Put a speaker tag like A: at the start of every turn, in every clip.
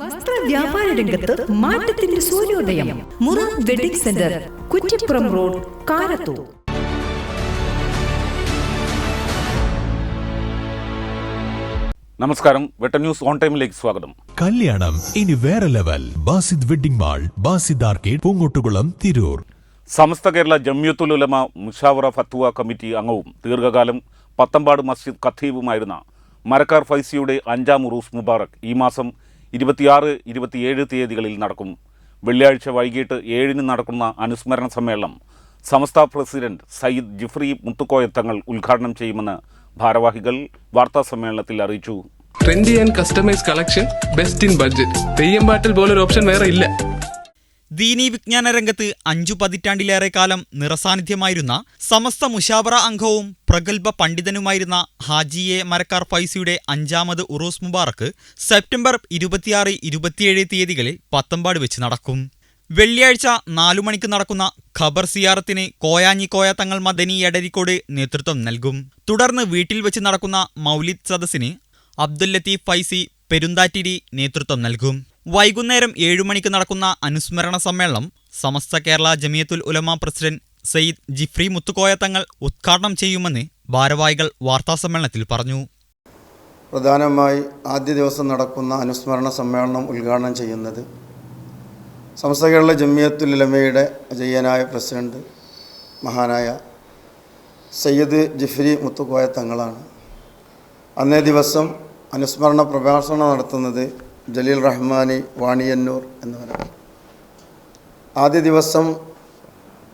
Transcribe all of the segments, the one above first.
A: വസ്ത്ര വ്യാപാര രംഗത്ത് മാറ്റത്തിന്റെ സൂര്യോദയം. മുറ wedding centre Kuttippuram road Karathur.
B: നമസ്കാരം. വെട്ട ന്യൂസ് ഓൺ ടൈമിലേക്ക് സ്വാഗതം.
C: കല്യാണം ഇനി വേറെ level. Basid wedding mall Basid arcade Poongottukulam Tirur.
B: Samastha Kerala Jamiyyathul Ulama Mushavara Fatwa committee അംഗവും ദീർഘകാലം പത്തമ്പാട് മസ്ജിദ് ഖത്തീബുമായിരുന്ന മരക്കാർ ഫൈസിയുടെ അഞ്ചാം ഉറൂസ് മുബാറക് ഈ മാസം ഇരുപത്തിയാറ് ഇരുപത്തിയേഴ് തീയതികളിൽ നടക്കും. വെള്ളിയാഴ്ച വൈകിട്ട് ഏഴിന് നടക്കുന്ന അനുസ്മരണ സമ്മേളനം സമസ്ത പ്രസിഡന്റ് സയ്യിദ് ജിഫ്രി മുത്തുക്കോയത്തങ്ങൾ ഉദ്ഘാടനം ചെയ്യുമെന്ന് ഭാരവാഹികൾ വാർത്താ സമ്മേളനത്തിൽ അറിയിച്ചു.
D: Trendy and customise collection best in budget Theyyam പാട്ടിൽ പോലൊരു ഓപ്ഷൻ വേറെ ഇല്ല.
E: ദീനീ വിജ്ഞാന രംഗത്ത് അഞ്ചു പതിറ്റാണ്ടിലേറെ കാലം നിറസാന്നിധ്യമായിരുന്ന സമസ്ത മുഷാവറ അംഗവും പ്രഗത്ഭ പണ്ഡിതനുമായിരുന്ന ഹാജിയെ മരക്കാർ ഫൈസിയുടെ അഞ്ചാമത് ഉറൂസ് മുബാറക്ക് സെപ്റ്റംബർ ഇരുപത്തിയാറ് ഇരുപത്തിയേഴ് തീയതികളിൽ പത്തമ്പാട് വെച്ച് നടക്കും. വെള്ളിയാഴ്ച നാലു മണിക്ക് നടക്കുന്ന ഖബർ സിയാറത്തിന് കോയാഞ്ഞിക്കോയ തങ്ങൾ മദനി എടരിക്കോട് നേതൃത്വം നൽകും. തുടർന്ന് വീട്ടിൽ വെച്ച് നടക്കുന്ന മൗലിദ് സദസ്സിന് അബ്ദുൽ ലത്തീഫ് ഫൈസി പെരുന്താറ്റിരി നേതൃത്വം നൽകും. വൈകുന്നേരം മണിക്ക് നടക്കുന്ന അനുസ്മരണ സമ്മേളനം സമസ്ത കേരള ജമിയത്തുൽ ഉലമ പ്രസിഡന്റ് സയ്യിദ് ജിഫ്രി മുത്തുക്കോയ തങ്ങൾ ഉദ്ഘാടനം ചെയ്യുമെന്ന് ഭാരവാഹികൾ വാർത്താസമ്മേളനത്തിൽ പറഞ്ഞു.
F: പ്രധാനമായി ആദ്യ ദിവസം നടക്കുന്ന അനുസ്മരണ സമ്മേളനം ഉദ്ഘാടനം ചെയ്യുന്നത് സമസ്ത കേരള ജമിയത്തുൽ ഉലമയുടെ അജയ്യനായ പ്രസിഡന്റ് മഹാനായ സയ്യിദ് ജിഫ്രി മുത്തുക്കോയ തങ്ങളാണ്. അന്നേ ദിവസം അനുസ്മരണ പ്രഭാഷണം നടത്തുന്നത് ജലീൽ റഹ്മാനി വാണിയന്നൂർ എന്ന് എന്നിവരാണ്. ആദ്യ ദിവസം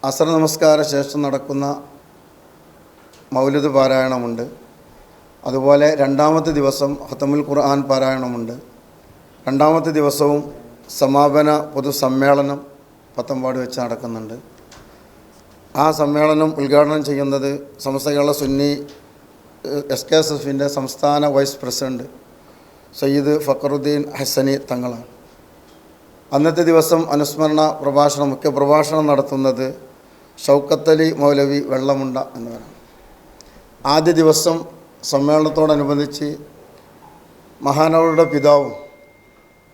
F: അസർ നമസ്കാര ശേഷം നടക്കുന്ന മൗലിദ് പാരായണമുണ്ട്. അതുപോലെ രണ്ടാമത്തെ ദിവസം ഹത്തമുൽ ഖുർആൻ പാരായണമുണ്ട്. രണ്ടാമത്തെ ദിവസവും സമാപന പൊതുസമ്മേളനം പത്തമ്പാട് വെച്ച് നടക്കുന്നുണ്ട്. ആ സമ്മേളനം ഉദ്ഘാടനം ചെയ്യുന്നത് Samastha Kerala Sunni S K S എഫിന്റെ സംസ്ഥാന വൈസ് പ്രസിഡന്റ് സയ്യിദ് ഫക്കറുദ്ദീൻ ഹസനി തങ്ങളാണ്. അന്നത്തെ ദിവസം അനുസ്മരണ പ്രഭാഷണം മുഖ്യ പ്രഭാഷണം നടത്തുന്നത് ഷൗക്കത്തലി മൗലവി വെള്ളമുണ്ട എന്നിവരാണ്. ആദ്യ ദിവസം സമ്മേളനത്തോടനുബന്ധിച്ച് മഹാനവരുടെ പിതാവും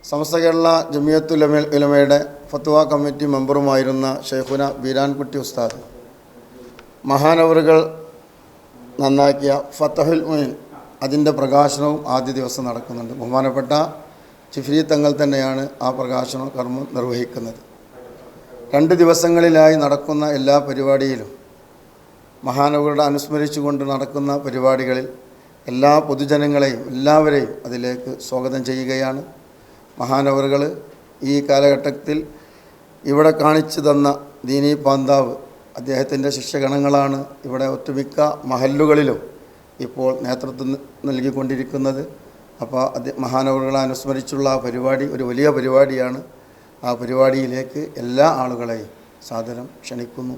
F: സമസ്ത കേരള ജമിയത്തുൽ ഉലമ ഉലമയുടെ ഫത്വ കമ്മിറ്റി മെമ്പറുമായിരുന്ന ഷെയ്ഖുന ബീരാൻകുട്ടി ഉസ്താദ് മഹാനവറുകൾ നന്നാക്കിയ ഫത്തഹുൽ മുയിൻ അതിന്റെ പ്രകാശനവും ആദ്യ ദിവസം നടക്കുന്നുണ്ട്. ബഹുമാനപ്പെട്ട ചിഫ്രി തങ്ങൾ തന്നെയാണ് ആ പ്രകാശന കർമ്മം നിർവഹിക്കുന്നത്. രണ്ട് ദിവസങ്ങളിലായി നടക്കുന്ന എല്ലാ പരിപാടിയിലും മഹാനവരുടെ അനുസ്മരിച്ചുകൊണ്ട് നടക്കുന്ന പരിപാടികളിൽ എല്ലാ പൊതുജനങ്ങളെയും എല്ലാവരെയും അതിലേക്ക് സ്വാഗതം ചെയ്യുകയാണ്. മഹാനവറുകൾ ഈ കാലഘട്ടത്തിൽ ഇവിടെ കാണിച്ചു തന്ന ദീനി പാന്താവ് അദ്ദേഹത്തിന്റെ ശിഷ്യഗണങ്ങളാണ് ഇവിടെ ഒട്ടുമിക്ക മഹല്ലുകളിലും ഇപ്പോൾ നേതൃത്വം നൽകിക്കൊണ്ടിരിക്കുന്നത്. അപ്പോൾ അത് മഹാനവറുകളെ അനുസ്മരിച്ചുള്ള ആ പരിപാടി ഒരു വലിയ പരിപാടിയാണ്. ആ പരിപാടിയിലേക്ക് എല്ലാ ആളുകളെയും സാദരം ക്ഷണിക്കുന്നു.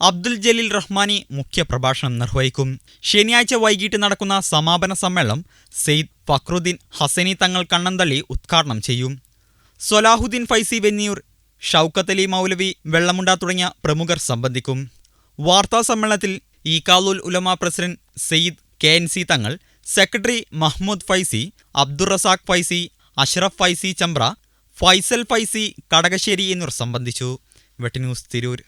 E: അബ്ദുൽ ജലീൽ റഹ്മാനി മുഖ്യ പ്രഭാഷണം നിർവഹിക്കും. ശനിയാഴ്ച വൈകിട്ട് നടക്കുന്ന സമാപന സമ്മേളനം സെയ്ദ് ഫക്രുദ്ദീൻ ഹസനി തങ്ങൾ കണ്ണന്തള്ളി ഉദ്ഘാടനം ചെയ്യും. സൊലാഹുദ്ദീൻ ഫൈസി വെന്നിയൂർ ഷൗക്കത്ത് അലി മൗലവി വെള്ളമുണ്ട തുടങ്ങിയ പ്രമുഖർ സംബന്ധിക്കും. വാർത്താ സമ്മേളനത്തിൽ ഈക്കാലുൽ Ulama president Sayyid K N C Thangal secretary Mahmood Faizy Abdurazak Faizy Ashraf Faizy Chambra Faisal Faizy Kadakassery എന്നിവർ സംബന്ധിച്ചു. വെട്ടിന്യൂസ് തിരൂർ.